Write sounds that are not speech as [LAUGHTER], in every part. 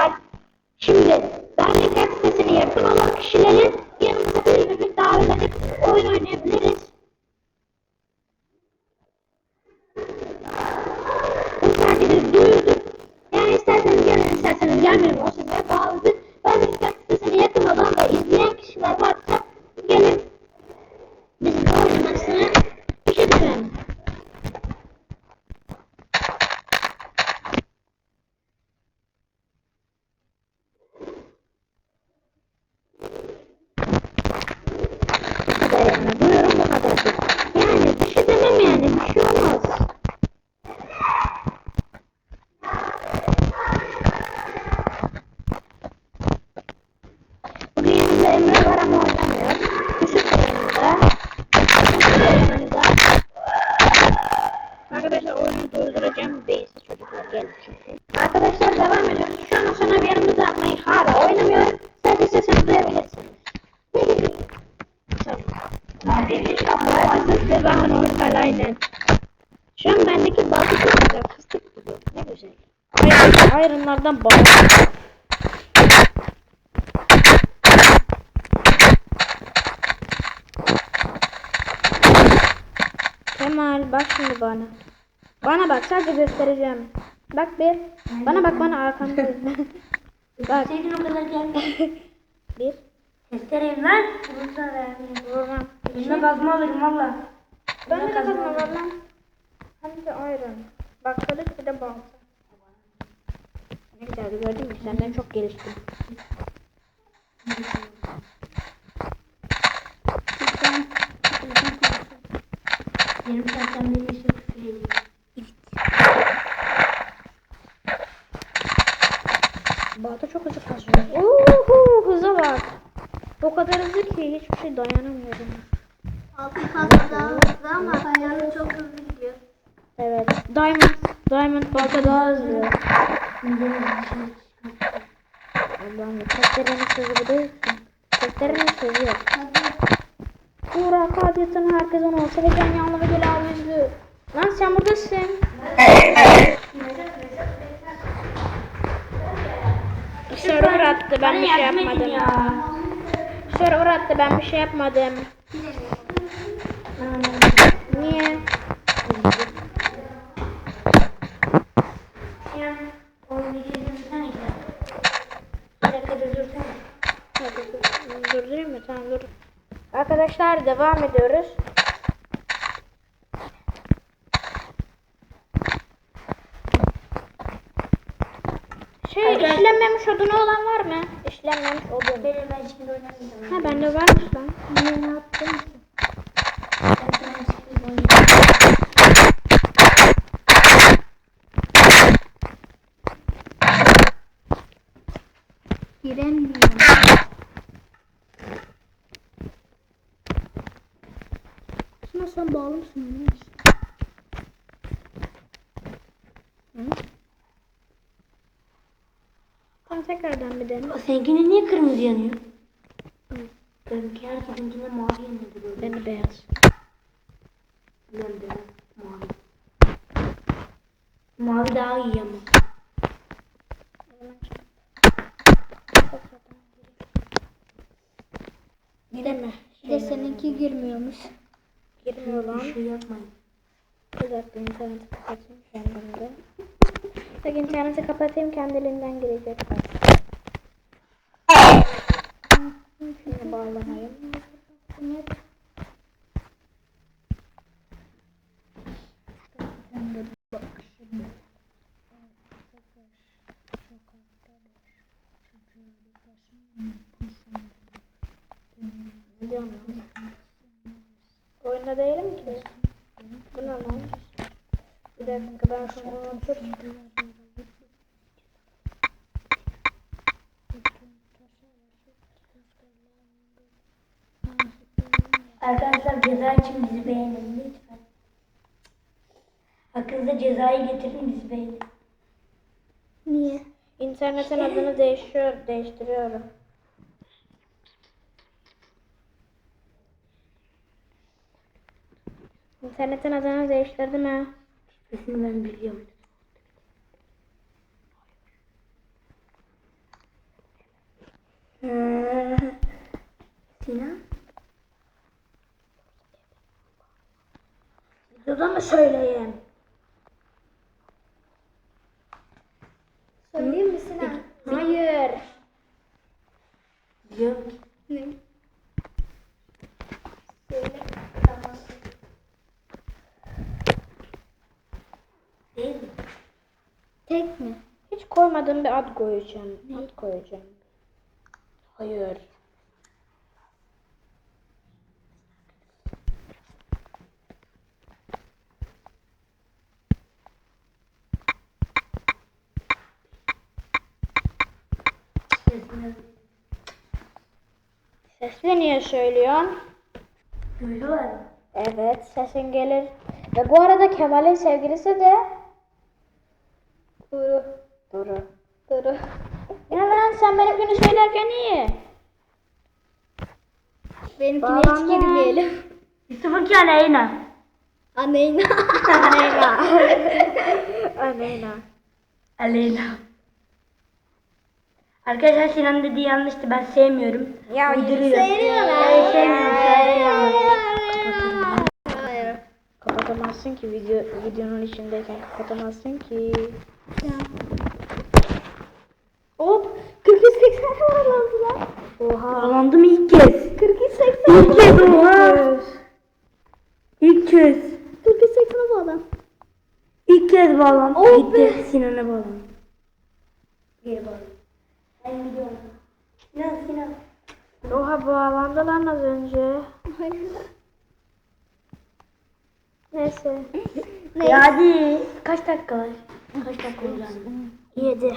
var. Ayrınlardan bağlı. Kemal bak şimdi bana. Bana bak sadece göstereceğim. Bak bir. Bana bak bana arkamda. [LAUGHS] bak. Senin o kadar geldi. [LAUGHS] Bir. Göstereyim lan. Da vermeyeyim. Vurmam. Eline kazma alırım valla. Ben de kazanma var lan. Hem de ayrın. Bak kılıç bir de balta. Ne güzeldi gördün mü? Senden çok geliştim. Yarım saatten beri işte küfüreyim. Balta çok hızlı kazıyor. Uhu, hıza bak. O kadar hızlı ki hiçbir şey dayanamıyorum. Altın kazma daha hızlı ama ayarı çok hızlı gidiyor. Evet. Diamond. Diamond balta daha hızlı. Allah'ım testerenin sözü bu değil ki. Testerenin sözü yok. Burak adiyatın herkes onu olsa ve can yanlı ve gel yüzlü. Lan sen buradasın. Server attı ben bir şey yapmadım. Server attı ben bir şey yapmadım. Niye? Ya, onu bir kere dursana ya. Bir dakika dur dursana. Hadi dur. Durdurayım mı? Tamam dur. Arkadaşlar devam ediyoruz. Şey Arkadaş- işlenmemiş odunu olan var mı? İşlenmemiş odun. Benim ben şimdi oynamayacağım. Ha bende varmış lan. Niye ne yaptın ki? Giremiyorum. Sen bağlı mısın? Tamam tekrardan bir dene. Seninkinin niye kırmızı yanıyor? Benimki herkesinkine mavi yanıyordu böyle. Beni beyaz. Ben de mavi. Mavi daha iyi ama. Deme. Bir de seninki girmiyormuş. Girmiyor lan. Bir şey yapmayın. Bir dakika interneti kapatayım kendimde. Bak interneti kapatayım kendiliğinden girecek. Şunu bağlamayayım. Ne ki. Bu ne lan? Bir dakika ben şunu unutur. Arkadaşlar ceza için bizi beğenin lütfen. Aklınıza cezayı getirin bizi beğenin. Niye? İnternetin adını değişiyor, değiştiriyorum. İnternetten adını değiştirdim ha. Kesin ben biliyorum. Ee, Sinan. Videoda mı söyle? Koyacağım. Ad koyacağım. Hayır. Sesli niye söylüyorsun? Mı? Evet, sesin gelir. Ve bu arada Kemal'in sevgilisi de Duru. Duru. Ya lan sen benim günü söylerken iyi. Benimkine hiç Bağlandı. girmeyelim. Yusuf'unki Aleyna. Aneyna. Aleyna. [LAUGHS] Aleyna. Aleyna. Arkadaşlar Sinan dediği yanlıştı. Ben sevmiyorum. Ya Uyduruyor. Sevmiyorum. sevmiyorum. Kapatamazsın ki video videonun içindeyken kapatamazsın ki. Hop. 43-80 bağlandı lan. Oha. Bağlandım ilk kez. 43-80. İlk kez oha. İlk kez. 43-80'a bağlan. İlk kez bağlandım. Oh Gitti. Sinan'a bağlandım. Geri bağlandım. Ben gidiyorum. Sinan Sinan. Oha bağlandı lan az önce. Neyse. Ya hadi. Kaç dakika var? Kaç dakika oldu? Yedi.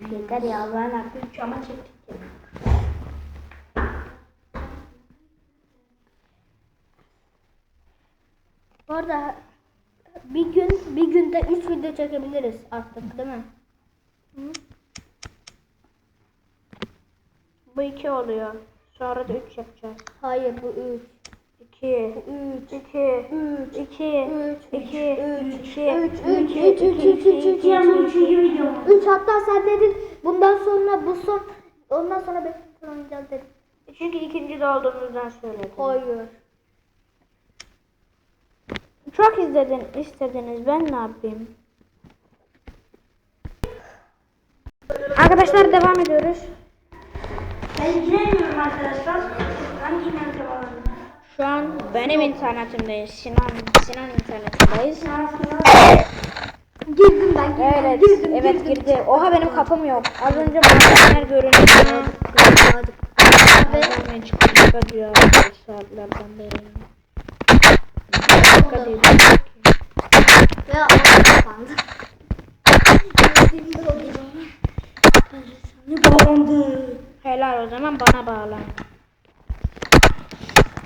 Yeter ya Allah'ın hakkı 3 ama çektik. Bu arada bir gün bir günde 3 video çekebiliriz artık değil mi? Bu iki oluyor. Sonra da üç yapacağız. Hayır bu 3. İki. Üç. İki. Üç. İki. Üç. İki. Üç. İki. Üç. Üç. İki. Üç. Üç. Üç. Üç. Üç. İki ama üçüncü video mu? 3 hatta sen dedin bundan sonra bu son ondan sonra bekle oynayacağız dedin. Çünkü ikinci de olduğumuzdan söyledim. Hayır. Çok izledin, istediniz. Ben ne yapayım? Arkadaşlar devam ediyoruz. Ben giremiyorum arkadaşlar. Hangi internete bağlandım? Şu an benim internetimdeyiz. Sinan Sinan internetindeyiz. Girdim ben girdim. Evet, girdim, evet girdim. girdi. Oha benim kapım yok. Az önce madenler görünüyor. Madenler çıkıyor çıkıyor diyor saatlerden beri. Değil. Ve kapandı. Girdiğimde bağlandı? Helal o zaman bana bağlan.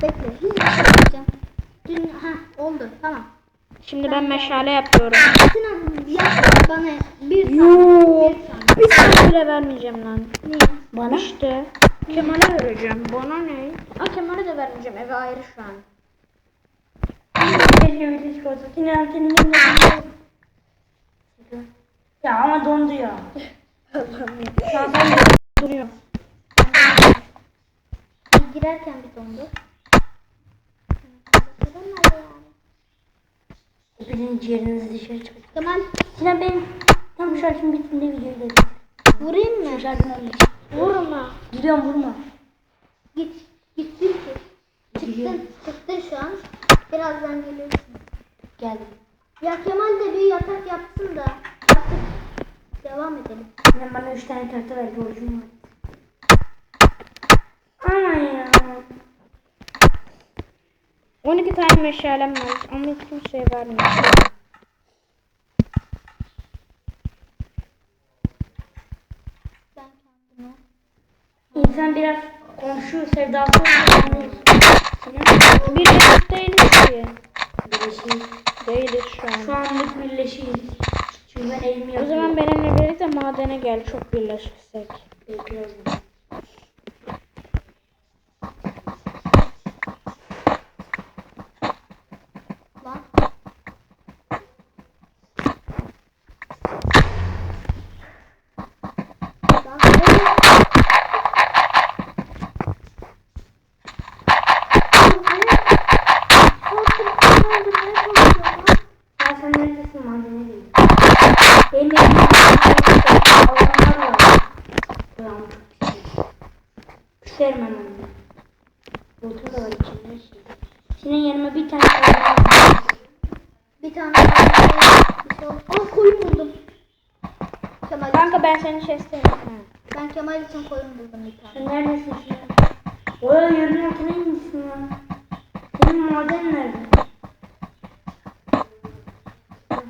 Bekle. Hiç yapmayacağım. Dün ha oldu tamam. Şimdi ben meşale yapıyorum. Sinan yap bana bir Yoo. saniye. Bir tane bile vermeyeceğim lan. Niye? Bana? İşte. Kemal'e vereceğim. Bana ne? Aa Kemal'e de vermeyeceğim. Eve ayrı şu an. Sinan senin şey- Ya ama dondu ya. Allah'ım ya. Şu an ben duruyor. Girerken bir dondu. Hepinizin ciğerinizi dışarı çıkacak. Kemal Sinan benim tam şarkım bittiğinde videoyu dedim. vurayım mı? Şu şarkımdan bir. Vurma. Gidiyorum vurma. Git. Gittin ki. Çıktın. Çıktın şu an. Birazdan geliyorsun. Geldim. Ya Kemal de bir yatak yapsın da artık devam edelim. Sinan bana 3 tane tahta ver borcum var. Ama ya. 12 tane meşalem var ama kimseye kendime. İnsan biraz komşu sevdası olur. Bir eşit değiliz ki. Birleşiyiz. Değiliz şu an. Şu anlık birleşiyiz. Çünkü ben evimi O yapıyorum. zaman benimle birlikte madene gel çok birleşirsek. Bekliyorum. Lan. Lan. isterim ama. Volta da var içinde. Senin yanıma bir tane koyalım. Bir tane daha bir şey oldu. Aa koyun buldum. Kemal Kanka ben seni şey isterim. ben Kemal için koyun buldum bir tane. Sen neredesin şu an? Oya yerin altına inmişsin lan. Senin maden nerede? Hı,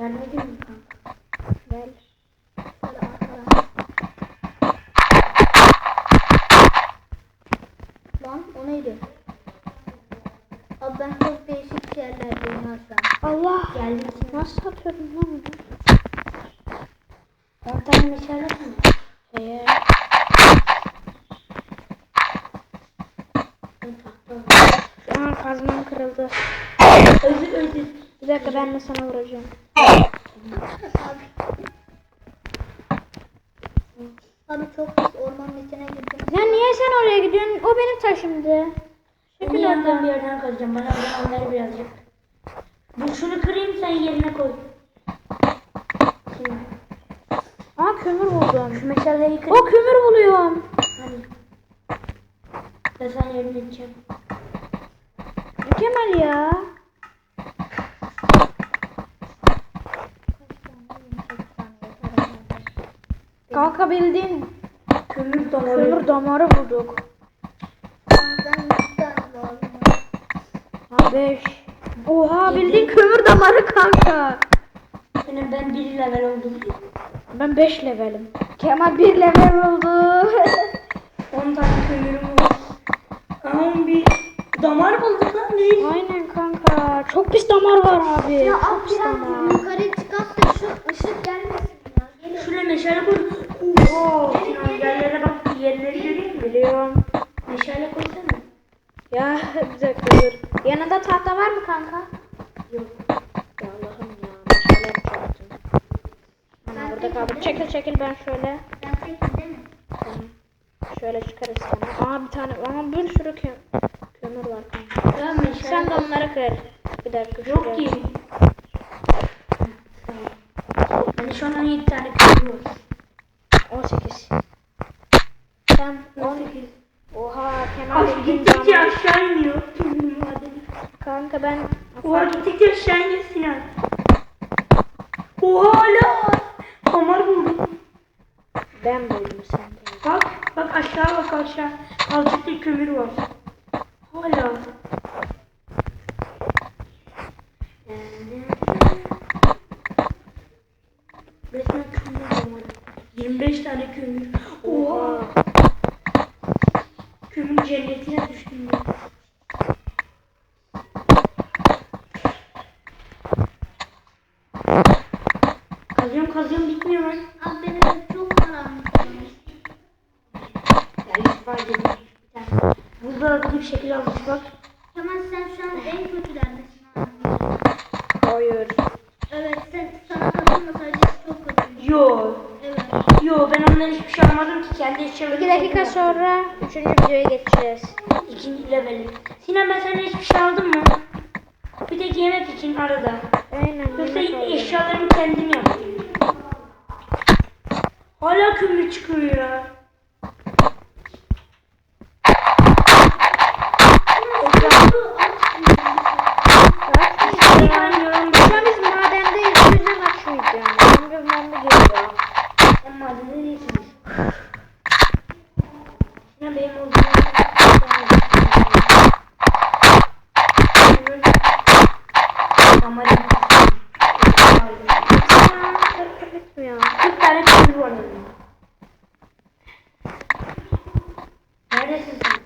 Vermedin mi kanka? Gel. Şöyle arkadan. Lan o neydi? Abi ben çok değişik yerlerdeyim ha şu an. Allah. Geldim. Nasıl atıyordun lan bunu? 10 tane meşale mi? Şeye. Ben tahta var. Şu an kazmam kırıldı. Özür özür. Bir dakika ben de sana vuracağım. Abi çok pis ormanın içine girdim. Ya niye sen oraya gidiyorsun? O benim taşımdı. Şekil yandan bir yerden kazacağım. Bana onları birazcık. Bu şunu kırayım sen yerine koy. Şimdi. Aa kömür buldum. Şu meşaleyi kır. O kömür buluyorum. Hani. Ben sen yerine edeceğim. Mükemmel ya. Kanka bildiğin Kömür damarı. kömür damarı bulduk. 5. Oha bildiğin kömür damarı kanka. Senin ben bir level oldum. Ben 5 levelim. Kemal 1 level oldu. [LAUGHS] 10 tane kömürüm var. Ama bir damar bulduk lan değil. Aynen kanka. Çok pis damar var abi. Ya Çok pis damar. yukarı çıkart da şu ışık gelmesin ya. Gelin. Şuraya meşale koy. Oo, Sinan yerlere bak yerleri görüyor musun? Biliyorum. Meşale koysana. Ya bir dakika dur. Yanında tahta var mı kanka? Yok. Ya Allah'ım ya. Meşale yapacaktım. Ana burada kaldı. Çekil çekil ben şöyle. Ben değil mi? Tamam. Şöyle çıkarız sana. Aa bir tane. Aa bir sürü kö kömür var kanka. Ya meşale Sen de onları kır. Bir dakika. Yok ki. Tamam. Hani şu an 17 tane var. 18. Sen 10. 18. Oha Ay bildiğin gittikçe aşağı iniyor. Kanka ben Oha gittikçe aşağı iniyor Sinan. Oha hala. Damar buldum. ben buldum sen. Bak bak aşağı bak aşağı. Azıcık kömür var. Hala. Resmen kömür var. 25 tane kömür. Oha. Kömür cennetine düştüm ben. Kazıyorum kazıyorum bitmiyor lan. Abi benim de çok karanlık. Ya Yusuf abi dedim. Buzdolabı bir şekil almış bak. Kemal sen şu an en kötülerdesin abi. Hayır. Evet sen sana katılmasaydı çok kötü. Yo. Evet. Ondan hiçbir şey almadım ki kendi eşyalarımı 2 dakika sonra 3. videoya geçeceğiz. İkinci leveli. Sinan ben senden hiçbir şey aldım mı? Bir tek yemek için arada. Aynen. Yoksa eşyalarımı kendim yaptım. Hala kömür çıkıyor ya. Önümde. Neredesin sen?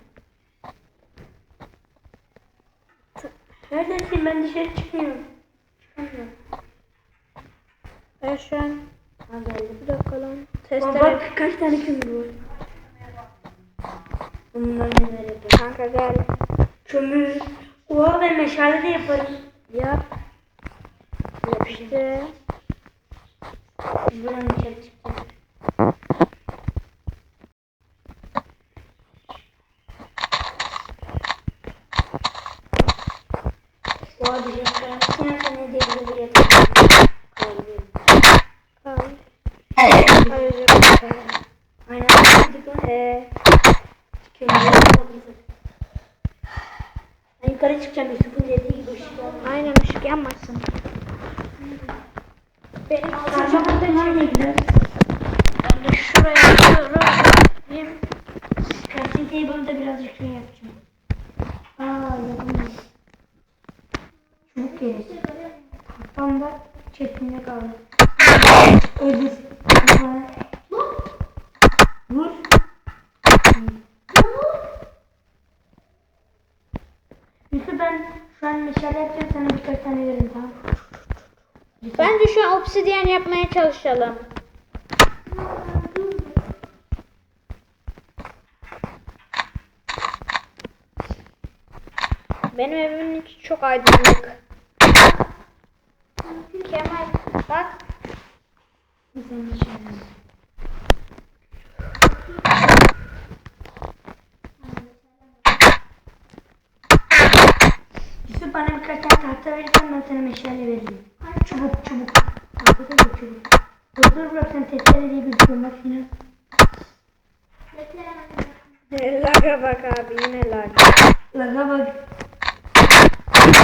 Neredesin? Ben dışarı çıkmıyorum. Çıkamıyorum. Ben şu an Ha geldim. bir dakika lan. Baba Testere. Kömür var. Bunlar neler yapıyor? Kanka gel. Kömür. Oha ben meşale de yaparım. Yap. Yap işte. Buradan dışarı çıkacağım. Oha dışarı çıkacağım. Sinan sen ne diyebilir yeter. Kal. Hayır. Aynen. Dedik lan. Ee, Kömür. Yusuf. Ben yukarı çıkacağım Yusuf'un dediği gibi ışık olmaz. Aynen ışık yanmasın. Benim Karma kutular ne güzel. Ben de şuraya koyayım. Crafting table'da birazcık şey yapacağım. Aa yapamıyorum. Çubuk gerisi. Kafamda çekimde kaldı. Öldür. Vur. Yusuf ben meşale yapacağım sana birkaç tane veririm tamam Bence şu an obsidyen yapmaya çalışalım. Benim evimin içi çok aydınlık. Kemal bak. Senin tane tahta verirsen ben sana meşale veririm. Çubuk çubuk. Tahta da çubuk. Dur dur bırak sen testere diye bir şey olmaz yine. Laga bak abi yine lag. Laga bak.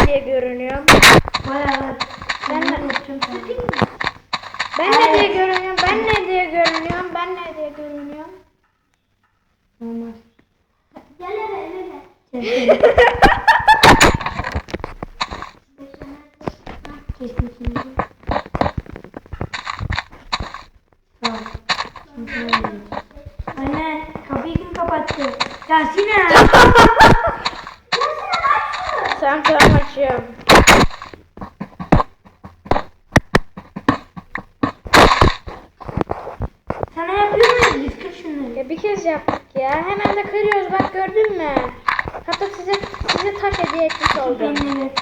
diye görünüyor. Bayağı var. Ben de yapacağım. Ben ne diye görünüyorum? Ben ne diye görünüyorum? Ben ne diye görünüyorum? Olmaz. Gel eve eve. Testere. Sana vereyim. Anne kapıyı kim kapattı? Ya Sinan. [LAUGHS] Sen tamam açıyorum. Sana yapıyor muyuz? Biz kır şunları. Ya bir kez yaptık ya. Hemen de kırıyoruz bak gördün mü? Hatta size size taş hediye etmiş oldum. Benim evet.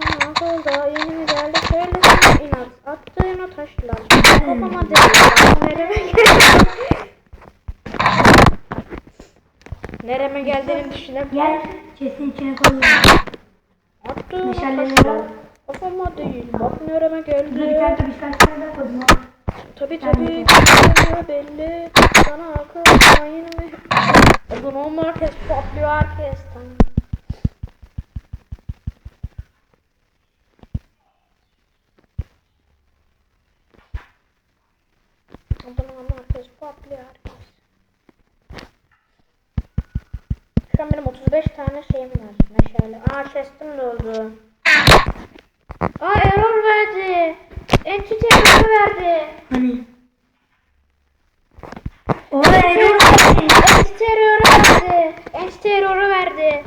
Sana solda yeni mi geldi? Söylesene inat. Attığın o taşlar. Kafama değil. Nereme geldi? Nereme geldiğini düşünüp Gel kesin içine koyuyorum. Al. Kafama değil. Bak bir geldi. Tabi tabi belli Sana akıl mayın mı? Normal herkes patlıyor herkes tamam. Bu normal herkes patlıyor herkes Şu an benim 35 tane şeyim var meşale Aa chest'im doldu Aa error verdi Entity error verdi Hani? Oraya error verdi. Entity error'u verdi. Entity error'u verdi.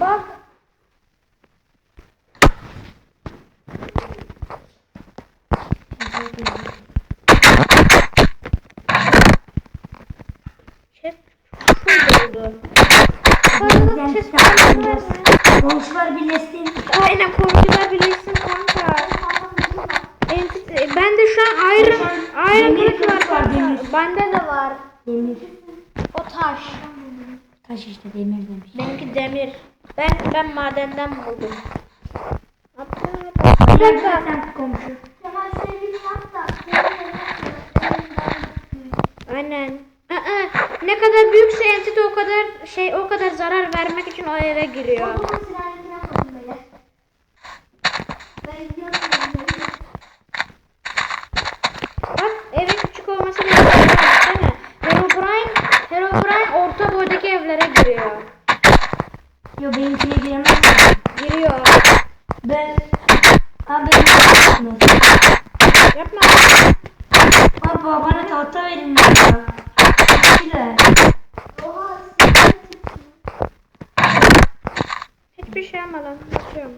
Bak. Chest full doldu. Yapacağız. verdi. Komşular birleşsin. Aynen komşular Ben madenden buldum. Bir Bir dakika. sen komşu. Aynen. Aa, ne kadar büyükse entite o kadar şey o kadar zarar vermek için o eve giriyor. Bak evin küçük olmasına baksana. Herobrine, Herobrine orta boydaki evlere giriyor. Yo benimkine giremez. Giriyor. Ben... Abi benim Yapma. Abi bana tahta verin ya. Oha. Hiçbir şey yapmadan atıyorum.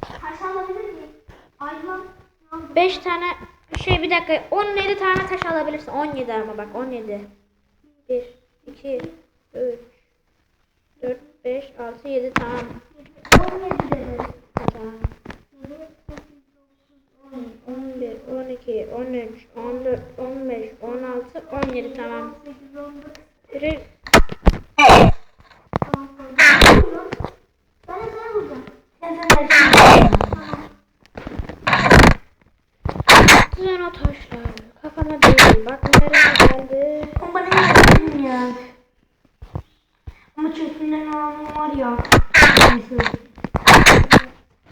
Taş alabilir miyim? Ayvan. 5 tane şey bir dakika 17 tane taş alabilirsin. 17 ama bak 17. 1 2 3 4 5 6 7 tamam. 17 dedi. Tamam. 11 12 13 14 15 16 17 tamam. Biri Ben de sana vuracağım. Sen sen her şeyi Düzen o taşlar. Kafama değil. Bak nereye geldi. Ama bana ne yapıyorsun ya? çözümlerini alanım var ya. Neyse.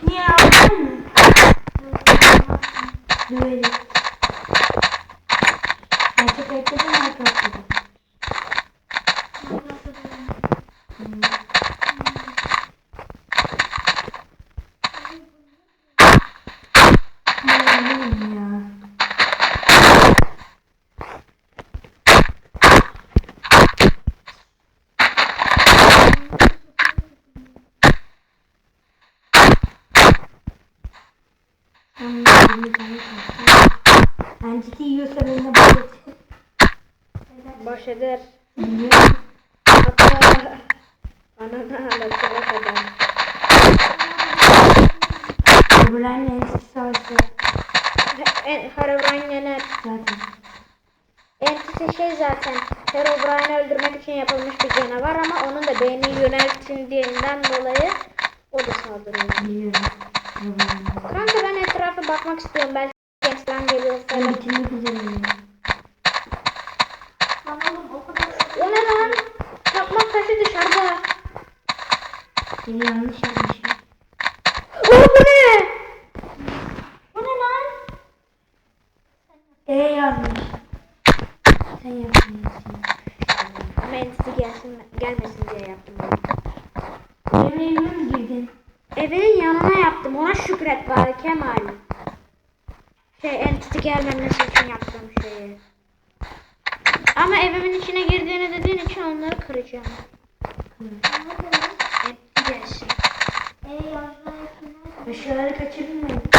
Niye aldın mı? Böyle. Ben çok bekledim arkadaşlar. Bilmiyorum ya. Ciddi yiyorsa beni de baş et. Baş eder. Bilmiyorum. Hatta ananı ağlatana kadar. En eski savaşı Herobrine yener. zaten. Entisi şey zaten Herobrine'i öldürmek için yapılmış bir canavar ama onun da beyni yöneltildiğinden dolayı o da saldırıyor. Biliyorum. Kanka ben etrafa bakmak istiyorum. Belki gençten geliyor Ben falan. bitirmek üzereyim. O ne lan? Çakmak taşı dışarıda. Beni yanlış yapmışım. Oo bu ne? Bu ne lan? E yazmış. Sen yapmışsın. Ama entisi gelsin, gelmesin diye yaptım bunu. Benim evime mi girdin? Evinin yanına yaptım. Ona şükret bari Kemal. Şey entity gelmemesi için yaptığım şeyi. Ama evimin içine girdiğini dediğin için onları kıracağım. Entity gelsin. Eşyaları kaçırdın mı? Ben